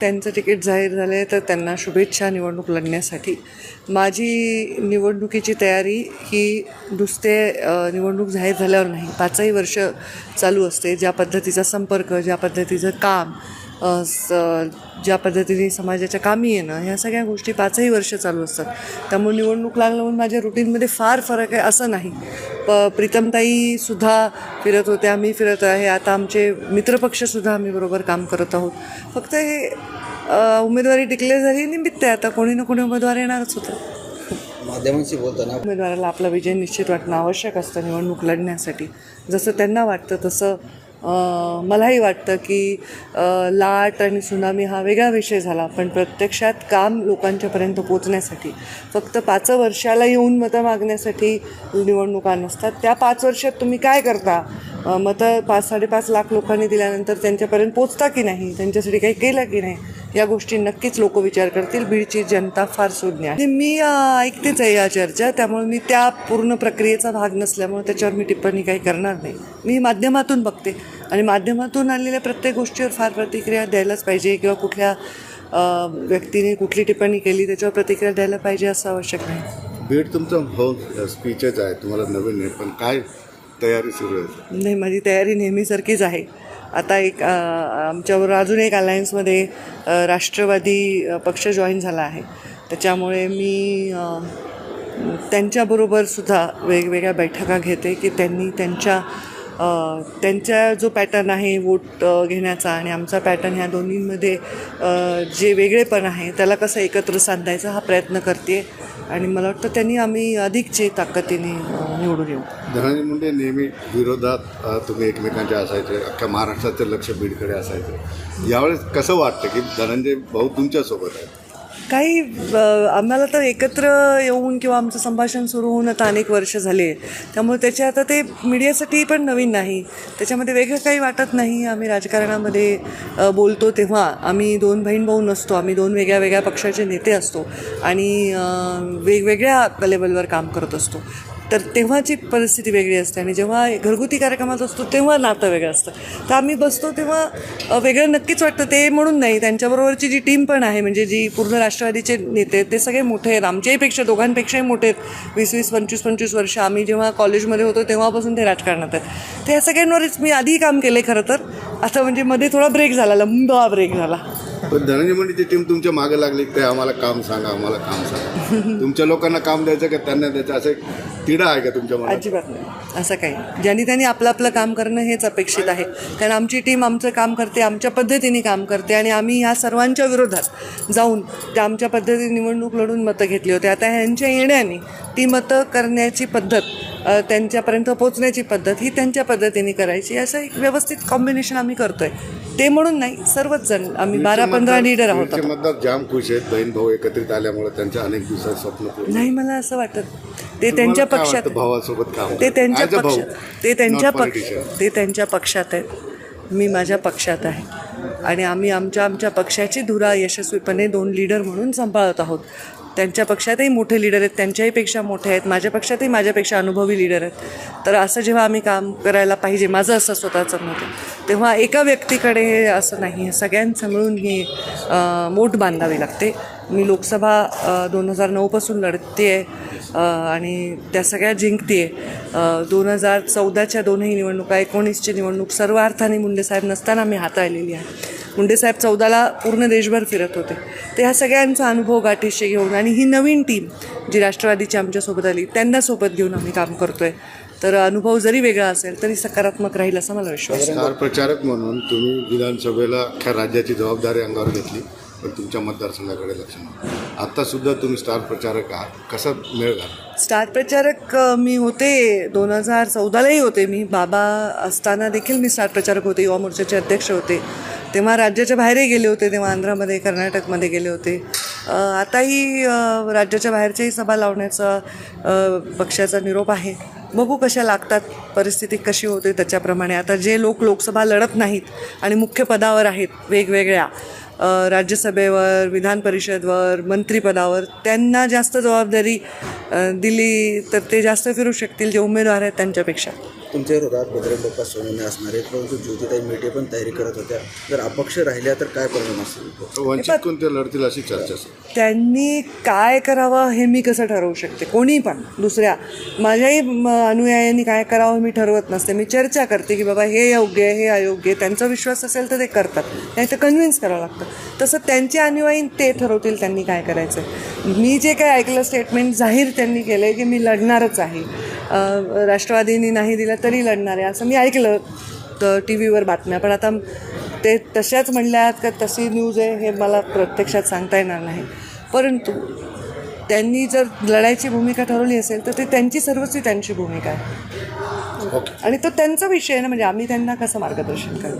त्यांचं तिकीट जाहीर झालं आहे तर त्यांना शुभेच्छा निवडणूक लढण्यासाठी. माझी निवडणुकीची तयारी ही नुसते निवडणूक जाहीर झाल्यावर नाही पाचही वर्ष चालू असते. ज्या पद्धतीचा संपर्क ज्या पद्धतीचं काम स ज्या पद्धतीने समाजाच्या कामी येणं ह्या सगळ्या गोष्टी पाचही वर्ष चालू असतात. त्यामुळे निवडणूक लागलं म्हणून माझ्या रुटीनमध्ये फार फरक आहे असं नाही. प प्रीतमताईसुद्धा फिरत होत्या मी फिरत आहे. आता आमचे मित्रपक्षसुद्धा आम्ही बरोबर काम करत आहोत. फक्त हे उमेदवारी डिक्लेअर झाली निमित्त आहे. आता कोणी ना कोणी उमेदवार येणारच होतं. माध्यमांशी बोलताना उमेदवाराला आपला विजय निश्चित वाटणं आवश्यक असतं निवडणूक लढण्यासाठी. जसं त्यांना वाटतं तसं मलाही वाटतं की लाट आणि सुनामी हा वेगळा विषय झाला. पण प्रत्यक्षात काम लोकांच्यापर्यंत पोचण्यासाठी फक्त पाच वर्षाला येऊन मतं मागण्यासाठी निवडणुका नसतात. त्या पाच वर्षात तुम्ही काय करता? मतं पाच साडेपाच लाख लोकांनी दिल्यानंतर त्यांच्यापर्यंत पोचता की नाही? त्यांच्यासाठी काही केलं की नाही? या गोष्टी नक्कीच लोक विचार करतील. बीडची जनता फार सुज्ञ आहे. आणि मी ऐकतेच आहे या चर्चा. त्यामुळे मी त्या पूर्ण प्रक्रियेचा भाग नसल्यामुळे त्याच्यावर मी टिप्पणी काही करणार नाही. मी माध्यमातून बघते. आणि माध्यमातून आलेल्या प्रत्येक गोष्टीवर फार प्रतिक्रिया द्यायलाच पाहिजे किंवा कुठल्या व्यक्तीने कुठली टिप्पणी केली त्याच्यावर प्रतिक्रिया द्यायला पाहिजे असं आवश्यक नाही. बीड तुमचं हो स्पीचच आहे. तुम्हाला नवीन नाही पण काय तयारी सुरू आहे? नाही माझी तयारी नेहमीसारखीच आहे. आता एक आमच्याबरोबर अजून एक अलायन्समध्ये राष्ट्रवादी पक्ष जॉईन झाला आहे. त्याच्यामुळे मी त्यांच्याबरोबर सुद्धा वेगवेगळ्या बैठका घेते की त्यांनी त्यांच्या त्यांच्या त्यांचा जो पॅटर्न आहे वोट घेण्याचा आणि आमचा पॅटर्न ह्या दोन्हींमध्ये जे वेगळेपण आहे त्याला कसं एकत्र सांधायचा हा प्रयत्न करते. आणि मला वाटतं त्यांनी आम्ही अधिकचे ताकदीने निवडून येऊ. धनंजय मुंडे नेहमी विरोधात तुम्ही एकमेकांच्या असायचे अख्ख्या महाराष्ट्राचं लक्ष बीडकडे असायचं. यावेळेस कसं वाटतं की धनंजय भाऊ तुमच्यासोबत आहे काही आम्हाला तर एकत्र येऊन किंवा आमचं संभाषण सुरू होऊन आता अनेक वर्ष झाले. त्यामुळे त्याचे आता ते मीडियासाठी पण नवीन नाही. त्याच्यामध्ये वेगळं काही वाटत नाही. आम्ही राजकारणामध्ये बोलतो तेव्हा आम्ही दोन बहीण भाऊ नसतो. आम्ही दोन वेगळ्या वेगळ्या पक्षाचे नेते असतो आणि वेगवेगळ्या लेवलवर काम करत असतो. तर तेव्हाची परिस्थिती वेगळी असते आणि जेव्हा घरगुती कार्यक्रमात असतो तेव्हा नातं वेगळं असतं. तर आम्ही बसतो तेव्हा वेगळं नक्कीच वाटतं. ते म्हणून नाही त्यांच्याबरोबरची जी टीम पण आहे म्हणजे जी पूर्ण राष्ट्रवादीचे नेते आहेत ते सगळे मोठे आहेत. आमच्याहीपेक्षा दोघांपेक्षाही मोठे आहेत. वीस वीस पंचवीस पंचवीस वर्ष आम्ही जेव्हा कॉलेजमध्ये होतो तेव्हापासून ते राजकारणात आहेत. ते ह्या सगळ्यांवरच मी आधी काम केलं खरं तर. आता म्हणजे मध्ये थोडा ब्रेक झाला लंबा ब्रेक झाला. पण धनंजय मुंडेची टीम तुमच्या मागे लागली ते आम्हाला काम सांगा आम्हाला काम सांगा. तुमच्या लोकांना काम द्यायचं का त्यांना द्यायचं? असं एक तिढा आहे का तुमच्या मनात? अजिबात नाही. असं काही ज्यांनी त्यांनी आपलं आपलं काम करणं हेच अपेक्षित आहे. कारण आमची टीम आमचं काम करते आमच्या पद्धतीने काम करते आणि आम्ही ह्या सर्वांच्या विरोधात जाऊन त्या आमच्या पद्धतीने निवडणूक लढून मतं घेतली होती. आता ह्यांच्या येण्याने ती मतं करण्याची पद्धत त्यांच्यापर्यंत पोचण्याची पद्धत ही त्यांच्या पद्धतीने करायची. असं एक व्यवस्थित कॉम्बिनेशन आम्ही करतोय. ते म्हणून नाही सर्वच जण आम्ही बारा पंधरा लीडर आहोत. मतदार जाम खुश आहेत बहीण भाऊ एकत्रित आल्यामुळे त्यांच्या अनेक दिवसात स्वप्न नाही मला असं वाटत ते त्यांच्या पक्षात भावासोबत काम ते त्यांच्या पक्षात ते त्यांच्या पक्ष. ते त्यांच्या पक्षात आहेत. मी माझ्या पक्षात आहे. आणि आम्ही आमच्या आमच्या पक्षाची धुरा यशस्वीपणे दोन लीडर म्हणून सांभाळत आहोत. त्यांच्या पक्षातही मोठे लीडर आहेत त्यांच्याहीपेक्षा मोठे आहेत माझ्या पक्षातही माझ्यापेक्षा अनुभवी लीडर आहेत. तर असं जेव्हा आम्ही काम करायला पाहिजे माझं असं स्वतःचं मत तेव्हा एका व्यक्तीकडे हे असं नाही सगळ्यांचं मिळून ही मोठ बांधावी लागते. मी लोकसभा दोन हजार नऊपासून लढते आहे आणि त्या सगळ्या जिंकते आहे दोन हजार चौदाच्या दोनही निवडणुका एकोणीसची निवडणूक सर्व अर्थाने मुंडेसाहेब नसताना मी हाताळलेली आहे. मुंडेसाहेब चौदाला पूर्ण देशभर फिरत होते. तर ह्या सगळ्यांचा अनुभव गाठीशी घेऊन आणि ही नवीन टीम जी राष्ट्रवादीची आमच्यासोबत आली त्यांना सोबत घेऊन आम्ही काम करतो आहे तर अनुभव जरी वेगळा असेल तरी सकारात्मक राहील असा मला विश्वास प्रचारक म्हणून तुम्ही विधानसभेला अख्ख्या राज्याची जबाबदारी अंगावर घेतली. पण तुमच्या मतदारसंघाकडे लक्ष आता सुद्धा तुम्ही स्टार प्रचारक आहात. कसा मेळ स्टार प्रचारक मी होते दोन हजार चौदालाही होते. मी बाबा असताना देखील मी स्टार प्रचारक होते युवा मोर्चाचे अध्यक्ष होते. तेव्हा राज्याच्या बाहेरही गेले होते तेव्हा आंध्रामध्ये कर्नाटकमध्ये गेले होते. आताही राज्याच्या बाहेरच्याही सभा लावण्याचा पक्षाचा निरोप आहे. बघू कशा लागतात परिस्थिती कशी होते त्याच्याप्रमाणे. आता जे लोक लोकसभा लढत नाहीत आणि मुख्य पदावर आहेत वेगवेगळ्या राज्यसभेवर विधान परिषदवर मंत्रिपदावर त्यांना जास्त जबाबदारी दिली तर ते जास्त फिरू शकतील जे उमेदवार आहेत त्यांच्यापेक्षा. तुमच्या विरोधात बजरंग बाप्पा सोनवणे असणार आहेत. परंतु ज्योतिताई मेटे पण तयारी करत होत्या. जर अपक्ष राहिल्या तर काय परिणाम असेल वंचित कोणत्या लढतील अशी चर्चा असेल? त्यांनी काय करावं हे मी कसं ठरवू शकते? कोणी पण दुसऱ्या. माझ्याही म, अनुयायांनी काय करावं मी ठरवत नसते. मी चर्चा करते की बाबा हे योग्य आहे हे अयोग्य आहे. त्यांचा विश्वास असेल तर ते करतात. नाही तर कन्व्हिन्स करावं लागतं. तसं त्यांचे अनुयायी ते ठरवतील त्यांनी काय करायचं. मी जे काय ऐकलं स्टेटमेंट जाहीर त्यांनी केलं आहे की मी लढणारच आहे. राष्ट्रवादींनी नाही दिलं तरी लढणार आहे असं मी ऐकलं तर टी व्हीवर बातम्या. पण आता ते तशाच म्हणल्यात का तशी न्यूज आहे हे मला प्रत्यक्षात सांगता येणार नाही. परंतु त्यांनी जर लढायची भूमिका ठरवली असेल तर ते त्यांची सर्वस्वी त्यांची भूमिका आहे. आणि तो त्यांचा विषय आहे ना म्हणजे आम्ही त्यांना कसं मार्गदर्शन करणार?